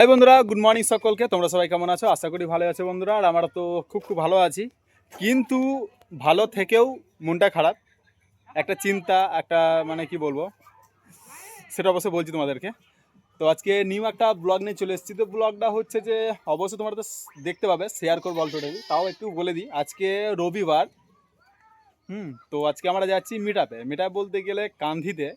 High বন্ধুরা good morning সকলকে। তোমরা সবাই কেমন আছো? আশা করি ভালো আছো বন্ধুরা, আর আমরা তো খুব খুব ভালো আছি। কিন্তু ভালো থেকেও মনটা খারাপ। একটা চিন্তা, একটা মানে কি বলব? সেটা অবশ্যই বলছি তোমাদেরকে। তো আজকে নিউ একটা ব্লগ নিয়ে চলে এসেছি। তো ব্লগটা হচ্ছে যে অবশ্যই তোমরা তো দেখতে পাবে শেয়ার করব অল্পটাই তাও একটু বলে দিই। আজকে রবিবার, হুম, তো আজকে আমরা যাচ্ছি মিট আপে মিট বলতে গেলে কান্ধিতে।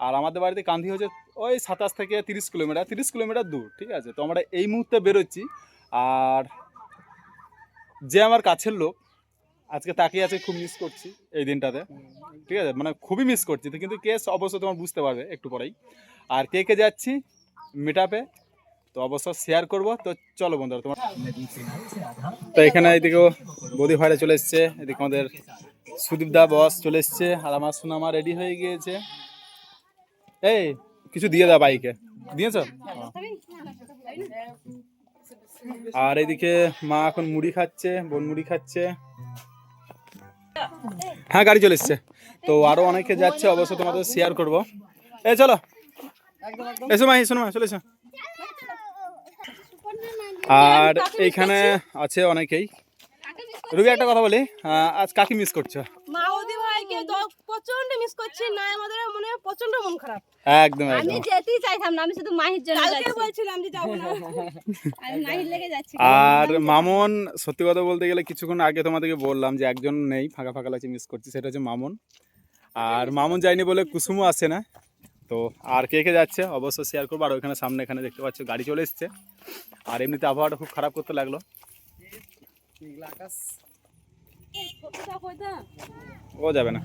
আর আমাদের বাড়িতে কান্ধি হচ্ছে ওই সাতাশ থেকে তিরিশ কিলোমিটার তিরিশ কিলোমিটার দূর, ঠিক আছে? তো আমরা এই মুহূর্তে বেরোচ্ছি। আর যে আমার কাছের লোক, আজকে তাকিয়ে আছে, খুব মিস করছি এই দিনটাতে। ঠিক আছে? মানে খুবই মিস করছি। তো কিন্তু কেস অবশ্যই তোমার বুঝতে পারবে একটু পরেই। আর কে কে যাচ্ছি? মিট তো অবশ্য শেয়ার করব। তো চলো বন্ধুরা, তোমার তো এখানে এদিকেও বৌদি ভাইরা চলে এসছে। এদিকে আমাদের সুদীপ দা বস চলে এসছে। আর আমার সোনামা রেডি হয়ে গিয়েছে। এই কিছু দিয়ে দাও বাইকে দিয়েছ? আর এদিকে মা এখন মুড়ি খাচ্ছে, বোন মুড়ি খাচ্ছে। হ্যাঁ গাড়ি চলে এসছে। তো আরও অনেকে যাচ্ছে অবশ্য তোমাদের শেয়ার করব। এ, চলো। এসো মা এসো মা, চলে এসো। আর এইখানে আছে অনেকেই। রুবি একটা কথা বলি আজ কাকে মিস করছ? তো প্রচণ্ড মিস করছি। না আমাদের মনে হয় প্রচণ্ড মন খারাপ। একদম আমি যেতেই চাইতাম না আমি শুধু মাহির জন্য কালকে বলছিলাম যে যাব না। আমি মাহির লেগে যাচ্ছি। আর মামন সত্যি কথা বলতে গেলে কিছুক্ষণ আগে তোমাদেরকে বললাম যে একজন নেই ফাঁকা ফাঁকা লাগছে মিস করছি সেটা হচ্ছে মামুন। আর মামুন যায়নি বলে কুসুমও আসে না। তো আর কে কে যাচ্ছে অবশ্যই শেয়ার করব। আর ওইখানে সামনে এখানে দেখতে পাচ্ছ গাড়ি চলে এসছে। আর এমনিতে আবহাওয়াটা খুব খারাপ করতে লাগল। ও যাবে না।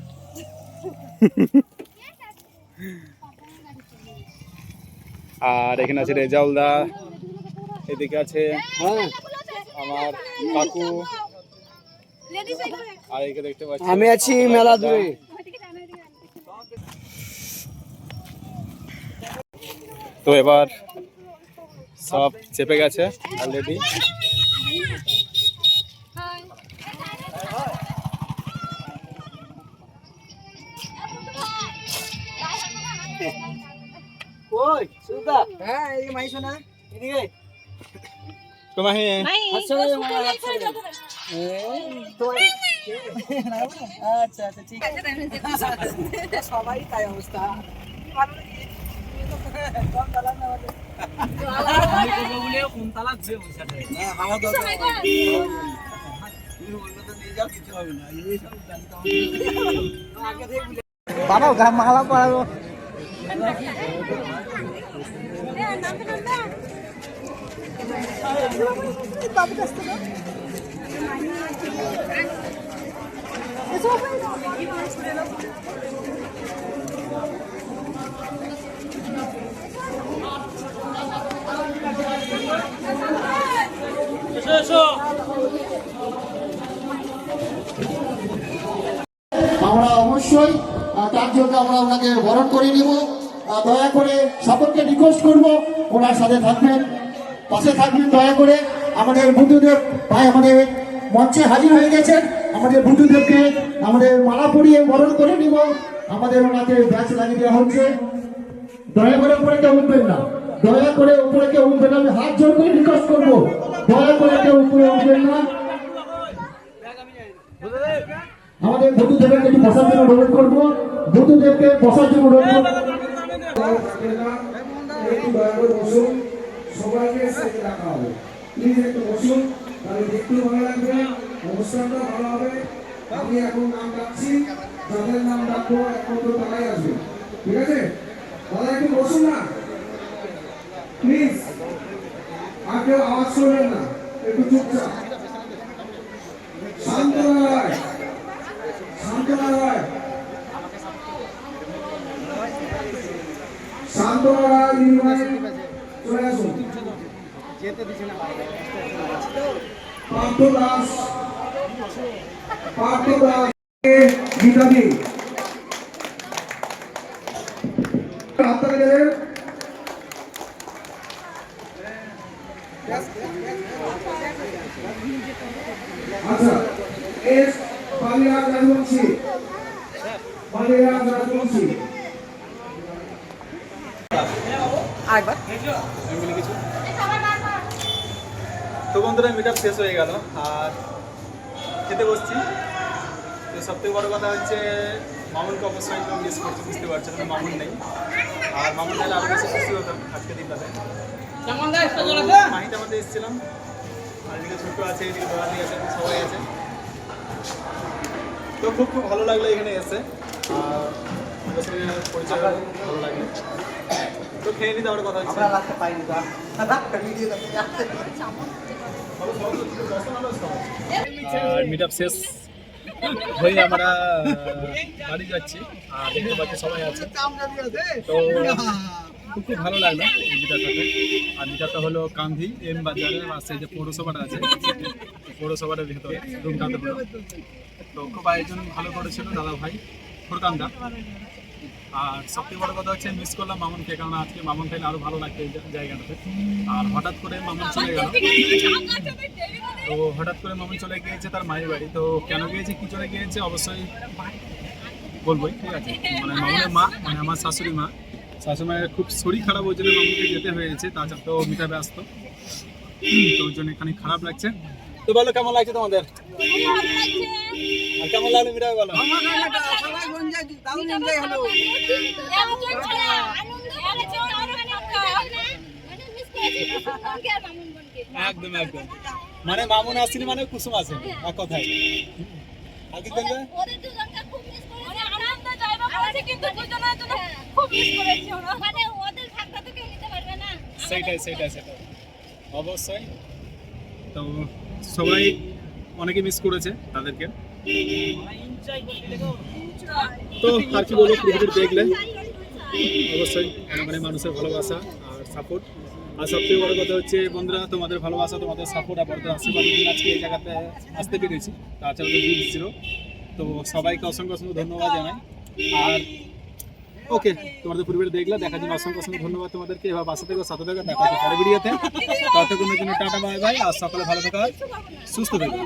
আর এখানে আছে রেজাউল দা এদিকে আছে আমার কাকু। আর এদিকে দেখতে পাচ্ছি আমি আছি মেলা দূরে। তো এবার সব চেপে গেছে অলরেডি হ্যাঁ এই মাই শোনা এদিকে। তোমার আচ্ছা আচ্ছা। আচ্ছা ঠিক আছে। সবাই তাই অবস্থা। বাবা গা মালা পড়াবো আমরা অবশ্যই তার জন্য আমরা ওনাকে বরণ করে নিব। দয়া করে সকলকে রিকোয়েস্ট করব, ওনার সাথে থাকবেন, পাশে থাকবেন, দয়া করে। আমাদের বুদ্ধদেব, ভাই, আমাদের মঞ্চে হাজির হয়ে গেছেন। আমাদের বুদ্ধদেবকে আমাদের মালা পরিয়ে বরণ করে নিব। আমাদের ওনাকে ব্যাচ লাগিয়ে দেওয়া হচ্ছে। দয়া করে উপরে কেউ উঠবেন না। দয়া করে উপরে কেউ উঠবেন আমি হাত জোর করে রিকোয়েস্ট করব। দয়া করে কেউ উপরে উঠবেন না। আমাদের বধুদেবকে একটু বসার জন্য অনুরোধ করব। বধুদেবকে বসার জন্য অনুরোধ আমি এখন নাম ডাকছি যাদের নাম ডাকবো একমাত্র তারাই আসবে ঠিক আছে দাদা একটু বসুন না প্লিজ আর আওয়াজ করবেন না, একটু চুপচাপ। শান্তনা রায় শান্তনা রায় শান্তনা রায় ইউনিভার্সিটি চলে আসুন পার্থ দাস পার্থ দাস গীতাদি হাততালি দেবেন আচ্ছা এস বালিরাজ রাজবংশী। বালিরাজ রাজবংশী। আরেকবার। কিছু? তো বন্ধুরা মিট শেষ হয়ে গেল। আর খেতে বসছি। তো সব থেকে বড় কথা হচ্ছে মামুনকে অবশ্যই একদম মিস করছি বুঝতে পারছি কারণ মামুন নেই। আর মামুন নাহলে আরও বেশি খুশি হতাম আজকে দিনটাতে। মাহিতে আমাদের এসেছিলাম। আর এদিকে ছোট্ট আছে এদিকে দোয়ালি আছে সবাই আছে। তো খুব খুব ভালো লাগল এখানে এসে। আর পরিচয় ভালো লাগল। তো খেয়ে নিতে আমার কথা হচ্ছে। আর মিট আপ শেষ হয়ে আমরা বাড়ি যাচ্ছি। আর দেখতে পাচ্ছি সবাই আছে। তো খুব খুব ভালো লাগল এই মিটারটাতে আর মিটারটা হলো কান্ধি এম বাজারের পাশে যে পৌরসভাটা আছে। পৌরসভাটার ভেতরে রুমটাতে হলো তো খুব আয়োজন ভালো করেছিল দাদা ভাই ফোরকান্দা আর সবথেকে বড় কথা হচ্ছে মিস করলাম মামুনকে কারণ আজকে মামুন খাইলে আরও ভালো লাগতো এই জায়গাটাতে। আর হঠাৎ করে মামুন চলে গেল। তো হঠাৎ করে মামুন চলে গিয়েছে তার মায়ের বাড়ি। তো কেন গিয়েছে, কি চলে গিয়েছে, অবশ্যই বলবোই, ঠিক আছে? মানে মামুনের মা মানে আমার শাশুড়ি মা। শাশুড়ি মায়ের খুব শরীর খারাপ ওই জন্য মামুনকে যেতে হয়েছে তাছাড়া তো মিটা ব্যস্ত। তো ওই জন্য এখানে খারাপ লাগছে। তো বলো কেমন লাগছে তোমাদের? আর কেমন লাগল মিটা বলো। একদম একদম। মানে মামুন আসেনি মানে কুসুম আসে এক কথায়। আর কি না সেইটাই সেইটাই সেটাই। অবশ্যই। তো সবাই অনেকে মিস করেছে তাদেরকে। তো আর কি বলব ক্রিকেট দেখলে অবশ্যই মানে মানুষের ভালোবাসা আর সাপোর্ট আর সবথেকে বড় কথা হচ্ছে, বন্ধুরা, তোমাদের ভালোবাসা, তোমাদের সাপোর্ট আর তোমাদের আশীর্বাদ আজকে এই জায়গাতে আসতে পেরেছি। তাছাড়া তো ছিল তো সবাইকে অসংখ্য অসংখ্য ধন্যবাদ জানাই। আর ওকে, তোমাদের পরিবার দেখলে দেখার জন্য অসংখ্য অসংখ্য ধন্যবাদ তোমাদেরকে। এবার বাসা থেকে সাথে থেকে দেখা পরে ভিডিওতে। ততক্ষণের জন্য টাটা, বাই বাই, আর সকালে ভালো থাকা, সুস্থ থাকবে